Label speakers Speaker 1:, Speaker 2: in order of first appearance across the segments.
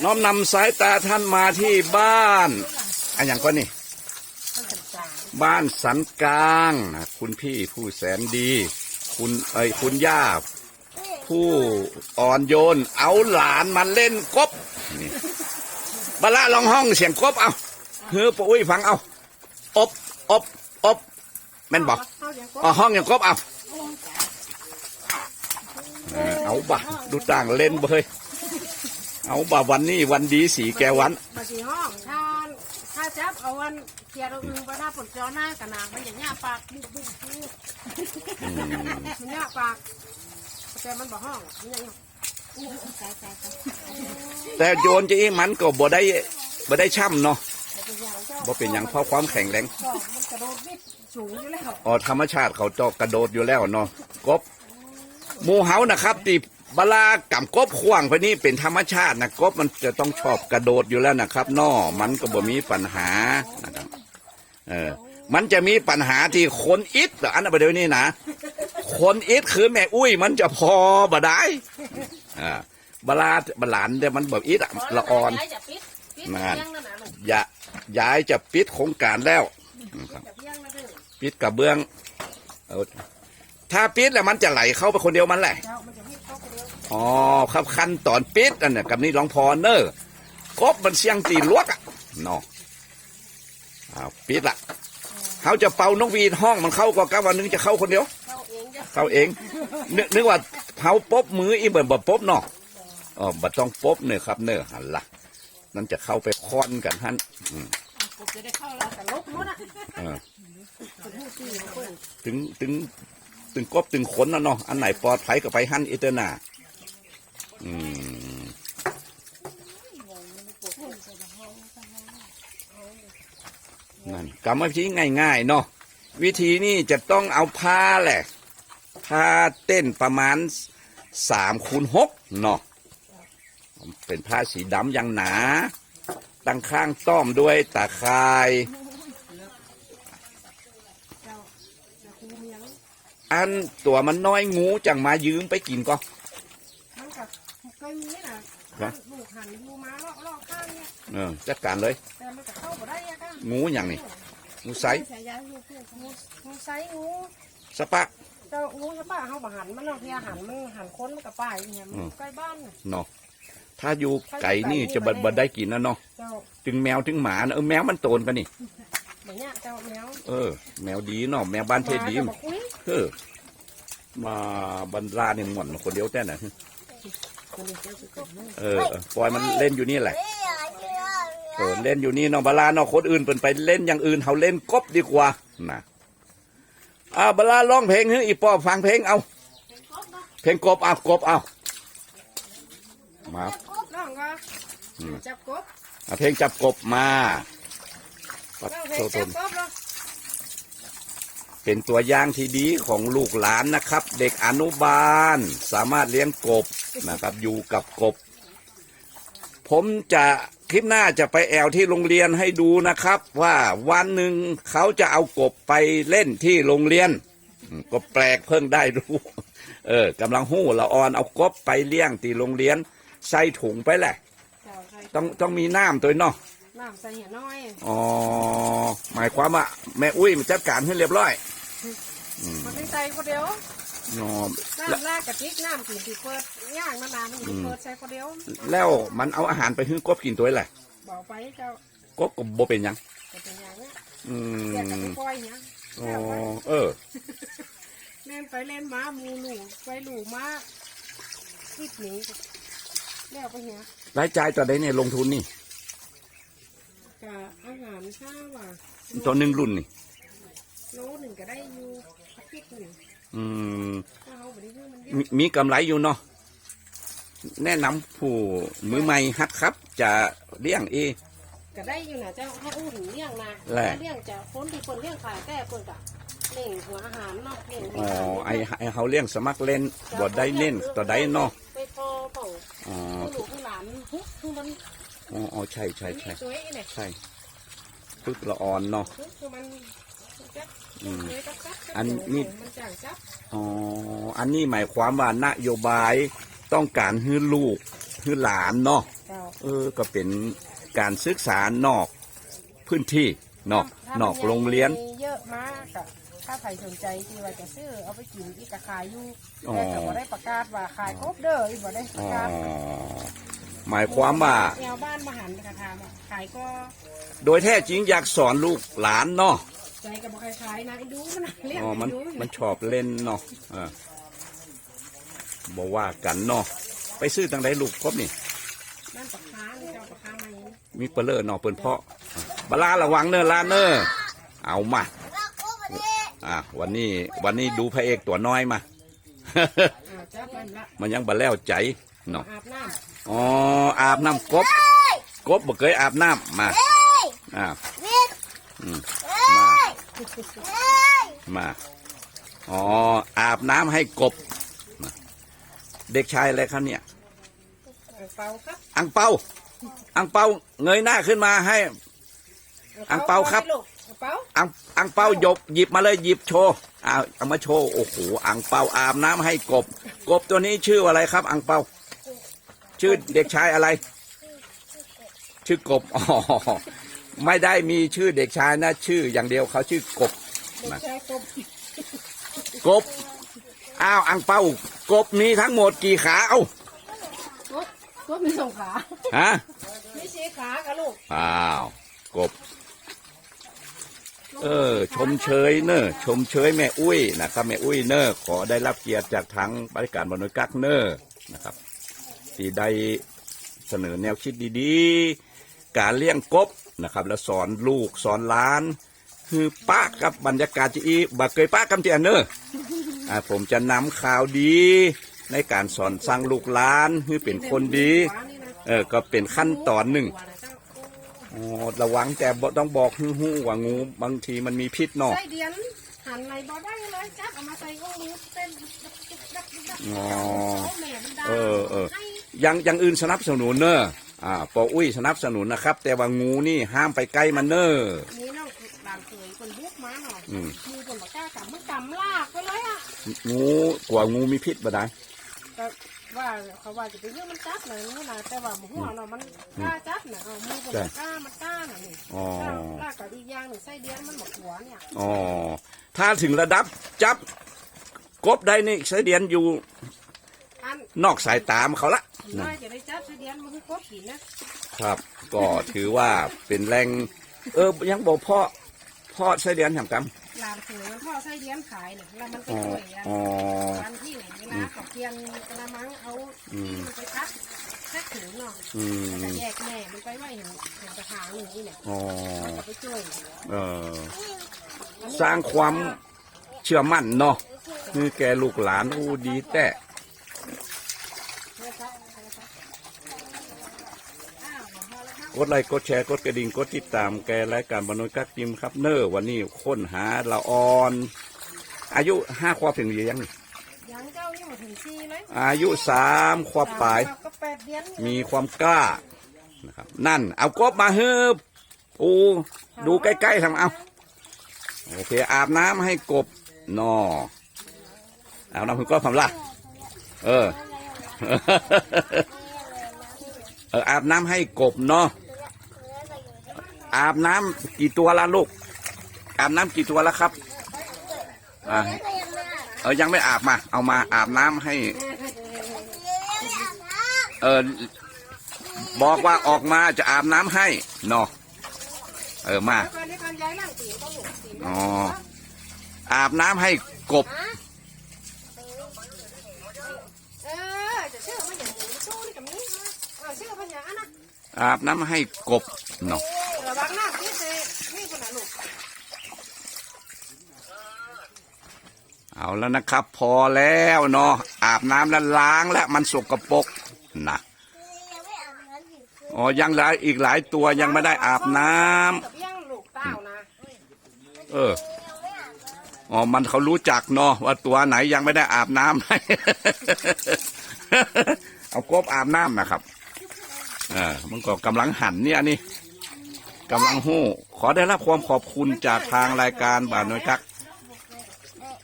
Speaker 1: น้อมนำสายตาท่านมาที่บ้านอันอย่างก็นี่ บ้านสันกลางนะคุณพี่ผู้แสนดี คุณเอ้ยคุณย่า ผู้อ่อนโยน เอาหลานมาเล่นกบนี่บละลองห้องเสียงกบเอาเฮ้อปุ้ยฟังเอาอบอบอบแม่นบอกอ๋อห้องอย่างกบเอาเออเอาบะดูต่างเล่นเบย เอาบะวันนี้วันดีสีแกวัน
Speaker 2: มาสีห้องถ้าถ้าจับเอาวันเกียร์เราอึงไปถ้าปลดจอหน้ากระนางมันอย่างเงี้ยปากบุกบุกบุกมันเงี้ยปากแต่มันบอกห้องมันอย่างเงี้ย
Speaker 1: แต่โยนจะอีมันก็บ่ได้บ่ได้ช่ำเนาะบ่เป็นอย่างเพราะความแข็งแรง
Speaker 2: ก็มันกระโดดนิดสูงอยู่แล้ว
Speaker 1: อ๋อธรรมชาติเขาจะกระโดดอยู่แล้วเนาะกบหมูเฮานะครับตี บลากำกบขว้างไปนี่เป็นธรรมชาตินะกบมันจะต้องชอบกระโดดอยู่แล้วนะครับนอมันก็บ่มีปัญหานะครับเออมันจะมีปัญหาที่คนอิดอันนั้นประเดี๋ยวนี้นะคนอิดคือแม่อุ้ย มันจะพอบ่ได้อ่าบลาบลานแต่มันแบบอิดละอ่อน
Speaker 2: จะปิดปิด
Speaker 1: นั่น
Speaker 2: เพียงนั่นนะ
Speaker 1: อย่าย้ายจะปิดโครงการแล้วปิดกระเบื้องถ้าปิดแล้วมันจะไหลเข้าไปคนเดียวมันแหละ อ๋อครับขั้นตอนปิดอันเนี้ยกับนี่ลองพอเนอร์กบมันเสียงตีลวกอะเนาะอ้าวปิดละเขาจะเป่านกหวีดห้องมันเข้าก็กับวันนึงจะเข้าคนเดียว
Speaker 2: เข้าเองจะ
Speaker 1: เข้าเองนึกนึกว่าเขาปบมืออีเหมือนบ่ปบเนาะอ๋อบ่ต้องปบเนอะครับ เนอะหันละนั่นจะเข้าไปค้อนกันฮั่นอืม
Speaker 2: ผมจะได้เข้าแล้วแต่ลบหมดอะ
Speaker 1: เออ
Speaker 2: เป็นผู้ตีของเพิ่น
Speaker 1: ถึงถึงถึงกบถึงขนนะเนาะอันไหนปลอดภัยก็ไปหั่นอิเตอร์นา อืมนั่นกรรมวิธีง่ายๆเนาะวิธีนี้จะต้องเอาผ้าแหละผ้าเต้นประมาณสามคูณหกเนาะเป็นผ้าสีดำอย่างหนา ตั้งข้างต้อมด้วยตาคาย
Speaker 2: เจ้าย
Speaker 1: อันตัวมันน้อยงูจังมายืมไปกินก็
Speaker 2: มัน เคยมีนะลูกหันดูมาลอกลอกข้างเนี่ย
Speaker 1: เออจัดการเลย
Speaker 2: แต่มันจะเข้าบ่ได้อะค่ะ
Speaker 1: งูอย่างนี้งูไซ
Speaker 2: ใส่ยาลูกงูงูไซงู
Speaker 1: สปะ
Speaker 2: เจ้างูจะป้าเขาบ่หันมันเราเพียหันมันหันค้นมันกับป้ายเนี่ยมันใกล้บ้านน่ะ
Speaker 1: เนาะถ้าอยู่ไก่นี่จะบัดบัดได้กินนะเนาะ
Speaker 2: เจ้า
Speaker 1: ถึงแมวถึงหมานะเออแมวมันโตนกันนี่
Speaker 2: แบบเนี้ยเจ้าแมว
Speaker 1: เออ แมวดีเนาะแมวบ้านเทศดี
Speaker 2: จะบอกอุ้ย
Speaker 1: เออมาบรรลาเนี่ยหมดคนเดียวแต่น่ะ
Speaker 2: คนนี้ เจ้าจะเกิดเรื่อง
Speaker 1: เออเออปล่อยมันเล่นอยู่นี่แหละเออเล่นอยู่นี่เนาะบรรลาเนาะคนอื่นเป็นไปเล่นอย่างอื่นเขาเล่นกบดีกว่านะอ่าบรรลาร้องเพลงให้อีปอฟังเพลงเอา เพลงกบเอากบเอามา
Speaker 2: น้องก็
Speaker 1: อืม
Speaker 2: จับกบ
Speaker 1: เอาเพลงจับกบมาปัด
Speaker 2: น้อง
Speaker 1: โท
Speaker 2: เพลง
Speaker 1: ษ
Speaker 2: จับกบเนาะ
Speaker 1: เป็นตัวอย่างที่ดีของลูกหลานนะครับ เด็กอนุบาลสามารถเลี้ยงกบ นะครับอยู่กับกบ ผมจะคลิปหน้าจะไปแอวที่โรงเรียนให้ดูนะครับ ว่าวันหนึ่งเขาจะเอากบไปเล่นที่โรงเรียนอืมก็แปลกเพิ่งได้รู้ เออกำลังหู้ละออนเอากบไปเลี้ยงที่โรงเรียน ใส่ถุงไปแหละ
Speaker 2: เจ้าใส่
Speaker 1: ต้องต้องมีน้ำตัวเนาะ
Speaker 2: น้ำใส่เหี่ยน้อย
Speaker 1: อ๋อหมายความว่าแม่อุ้ยมันจัดการให้เรียบร้อย
Speaker 2: มันไม่ใส่คนเดียว
Speaker 1: อ๋อ
Speaker 2: น้ำแรกกะติกน้ำกินที่เปิดย่างนานๆมันอยู่เปิดใส่คนเดียว
Speaker 1: แล้วมันเอาอาหารไปให้กบกินตัวแหละ
Speaker 2: บอกไปเจ้าก
Speaker 1: บก็บ่เป็นหยัง
Speaker 2: จะเป็นอย่างเนี้ย
Speaker 1: อื
Speaker 2: เรียกกับ
Speaker 1: ม
Speaker 2: ไปปล่อยเนี้ย
Speaker 1: อ๋อเออ
Speaker 2: เล่นไปเล่นมาหมูหลูไปหลูมาคิดหนีแล้วไปเนี้ย
Speaker 1: รายจ่ายต่อได้เนี่ยลงทุนนี่
Speaker 2: กับอาหารข้าวอะ
Speaker 1: ตัวหนึ่งรุ่นนี่
Speaker 2: โลหนึ่งก็ได้อยู่อาทิตย์หนึ่ง
Speaker 1: อืม
Speaker 2: ถ้าเอาไปได้มันเย
Speaker 1: มี
Speaker 2: อะ
Speaker 1: มีกำไรอยู่เนาะแนะนำผู้มือใหม่ฮัดครับ จะเลี้ยงเอง
Speaker 2: ก็ได้อยู่นะเจ้าให้อู้ถึงเลี้ยงนะ
Speaker 1: แหละ
Speaker 2: เลี้ยงจะคนที่คนเลี้ยงขายแต่คนกะเลี้ยงหัวอาหารเนาะเลี้ยงหั
Speaker 1: อ๋
Speaker 2: ว
Speaker 1: อ
Speaker 2: อาหาร
Speaker 1: ไอไอเขาเลี้ยงสมัครเล่นบ่ได้เน้นต่อได้เนาะ
Speaker 2: ไปพอเปล่า
Speaker 1: อ๋อ
Speaker 2: ผู้หลูกผู้หลานฮุกคือมัน
Speaker 1: อ๋ออ๋อใช่ใช่ใช่
Speaker 2: ตัวเองเนี่ย
Speaker 1: ใช่พึกละอ่อนเนาะ
Speaker 2: ฮุกคือมันจับ
Speaker 1: อืม
Speaker 2: เลยจับจับ
Speaker 1: อันนี้
Speaker 2: มันจ่างจับ
Speaker 1: อ๋อ อันนี้หมายความว่านโยบายต้องการให้ลูกให้หลานเนาะ
Speaker 2: เจ้า
Speaker 1: เออ ก็เป็นการศึกษานอกพื้นที่เนาะ
Speaker 2: ถ้าน
Speaker 1: อกโรงเรียน
Speaker 2: มีเยอะมากอะถ้าใครสนใจที่ว่าจะซื้อเอาไปกินอีกก็ขายอยู่
Speaker 1: อ๋อ
Speaker 2: แต่ก็บ่ได้ประกาศว่าขายครบเด้ออีกบ่ได้ป
Speaker 1: อ๋
Speaker 2: ระ
Speaker 1: อ
Speaker 2: กาศ
Speaker 1: หมายความว่า
Speaker 2: แนวบ้านมาหันกระทำอะขายก็
Speaker 1: โดยแท้จริงอยากสอนลูกหลานเนาะ
Speaker 2: ใจกับบ่ใครขายนะไอ้ดูมันเรียก
Speaker 1: อ๋อมัน
Speaker 2: ไอ้ดู
Speaker 1: มันชอบเล่นเนาะอ่าบอกว่ากันเนาะไปซื้อตังไดลูกครบนี่
Speaker 2: นั่นปากค้านี่เจ้าปากค้ามาอย่างนี้
Speaker 1: มีเปลือเนาะเปิ้นเพาะบลาระวังเนอะลาเนอเอามาอะวันนี้วันนี้ดูพระเอกตัวน้อยมา
Speaker 2: อ่าจับมันละ
Speaker 1: มันยังบ่แล้วใจเนาะ
Speaker 2: อาบน้
Speaker 1: อ๋ออาบน้ำกบ กบบ่เคยอาบน้ำมาอ่าอืมมา มา อ๋อ อาบน้ำให้กบ เด็กชายอะไรครับเนี่ยำ
Speaker 2: เป่าครับ
Speaker 1: อังเปา อังเปาเงยหน้าขึ้นมาให้ อังเปาครับ
Speaker 2: ลูกอังเปา
Speaker 1: อังอังเปาหยบหยิบมาเลยหยิบโชว์เอาเอามาโชว์ โอ้โห อังเปาอาบน้ำให้กบ กบตัวนี้ชื่ออะไรครับ อังเปา ชื่อเด็กชายอะไร ชื่อกบ อ๋อ ไม่ได้มีชื่อเด็กชายนะ ชื่ออย่างเดียวเขาชื่อกบ
Speaker 2: เด็กชายกบ
Speaker 1: กบ อ้าวอังเปากบมีทั้งหมดกี่ขา เอ้า ก
Speaker 2: บกบมีสองขา
Speaker 1: ฮะ
Speaker 2: ไม่ใช่ขากับลูก
Speaker 1: อ้าว กบ เออ ชมเชยเนอะชมเชยแม่อุ้ยนะครับแม่อุ้ยเนอะขอได้รับเกียรติจากทางบริการบรรกักเนอะนะครับที่ได้เสนอแนวคิดดีๆ การเลี้ยงกบ นะครับ แล้วสอนลูกสอนหลาน คือป้ากับบรรยากาศจีอีบักเคยป้ากำเจียนเนอะอ่าผมจะนำข่าวดี ในการสอนสั่งลูกหลานให้เป็นคนดี
Speaker 2: ขวานี่นะ
Speaker 1: เออก็เป็นขั้นตอนหนึ่งระวังแต่ต้องบอกฮู้ฮู้ว่างูบางทีมันมีพิษเนาะ
Speaker 2: หันในบ่ได้เลยจับเอามาใส่ก้องมือเต้นดักดักดักดักเอาแม่มันด่า
Speaker 1: เอเออยังยังอื่นสนับสนุนเนอะ อ่าปออุ้ยสนับสนุนนะครับ แต่ว่างูนี่ห้ามไปใกล้มันเนอะ
Speaker 2: นี่น้องหลานเคยคนบุกมาหน่อย
Speaker 1: อืม
Speaker 2: มือคนบอกกล้ากำมันกำลากไปเลยอะ
Speaker 1: งูกว่างูมีพิษบ่ได้
Speaker 2: แต่ว่าเขาว่าจะไปเรื่องมันจับเลยนี่นะแต่ว่าหมูหัวเนาะมันกล้าจับน่ะเอามือคนบอกกล้ามันกล้าน่ะนี่
Speaker 1: อ๋อ
Speaker 2: ลากกับอีกอย่างหนึ่งไส้เดียนมันหมกหัวเนี่ย
Speaker 1: อ๋อ ถ้าถึงระดับจับ กบได้นี่ไสเดียนอยู่
Speaker 2: อัน
Speaker 1: นอกสายตามเขาละ
Speaker 2: น้อยจะได้จับไส้เดียนมันคือกบกินนะครับ
Speaker 1: ก็ถือว่าเป็นแรง เออยังบอกพ่อพ่อไสเดียนแห่งกรรม
Speaker 2: หลานเคยมันพ่อไส้เดียนขายเนี่ยแล้วมันไป
Speaker 1: อ๋อ
Speaker 2: ช่วยอะ
Speaker 1: อ๋อ
Speaker 2: วันที่ไหนเวลาเขาเทียนกระมังเอา
Speaker 1: อืม
Speaker 2: มันไปคัดแค่ถึงเนาะ
Speaker 1: อื
Speaker 2: แต่
Speaker 1: ม
Speaker 2: แยกแม่มันไปไว้เห็นเห็นกระถางหนึ่งนี่เนี่ย
Speaker 1: อ๋อ
Speaker 2: เอาไปช่วย
Speaker 1: เออสร้างความเชื่อมั่นเนาะคือแกลูกหลานอู้ดีแต่
Speaker 2: นะครับนะครับอ้าวพอแล้วครับ
Speaker 1: กดไลค์กดแชร์กดกระดิ่งกดติดตามแกรายการบรรนุกักจิมครับเนอร์วันนี้ค้นหาละออน อายุห้าขวบถึงหรือยังนี่
Speaker 2: ยังเจ้านี่หมดถึงชีเลย
Speaker 1: อายุสามขวบปลาย
Speaker 2: สมก็แปดเดือน
Speaker 1: มีความกล้านะครับ นั่น เอากบมาเฮืบปูดูใกล้ๆทำเอาโอเค อาบน้ำให้กบนออาบน้ำคุณก็ทำละเออ เอออาบน้ำให้กบเนาะ อาบน้ำกี่ตัวละลูก อาบน้ำกี่ตัวแล้วครับ อ่าเออยังไม่อาบมา เอามาอาบน้ำให้ เออบอกว่าออกมาจะอาบน้ำให้เนาะเออมา
Speaker 2: อ๋
Speaker 1: ออาบน้ำให้กบ
Speaker 2: อาบนี้เออเชื่อมันอย่างนั้นนะ
Speaker 1: อาบน้ำให้กบเนาะ
Speaker 2: ระวังหน้าพี่เซ่นี่คนน่ะลูก
Speaker 1: เอาแล้วนะครับ พอแล้วเนาะอาบน้ำแล้วล้างแล้วมันสกปรกนะอ๋อยังหลายอีกหลายตัวยังไม่ได้อาบน้ำ
Speaker 2: กับยังลูกเต้านะ
Speaker 1: เอออ๋อมันเขารู้จักเนาะว่าตัวไหนยังไม่ได้อาบน้ำ เอากบอาบน้ำนะครับเออมันก็กำลังหันเนี่ยนี่กำลังหู้ ขอได้รับความขอบคุณจากทางรายการบาทน้อยกักไ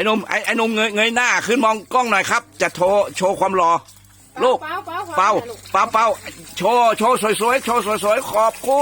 Speaker 1: อ้หนมไอ้ไอ้หนมเงยเงยหน้าขึ้นมองกล้องหน่อยครับ จะโชว์โชว์ความรอลูก
Speaker 2: เป้าเป้า
Speaker 1: เป้าเป้าเป้าโชว์โชว์สวยๆโชว์สวยๆขอบคุณ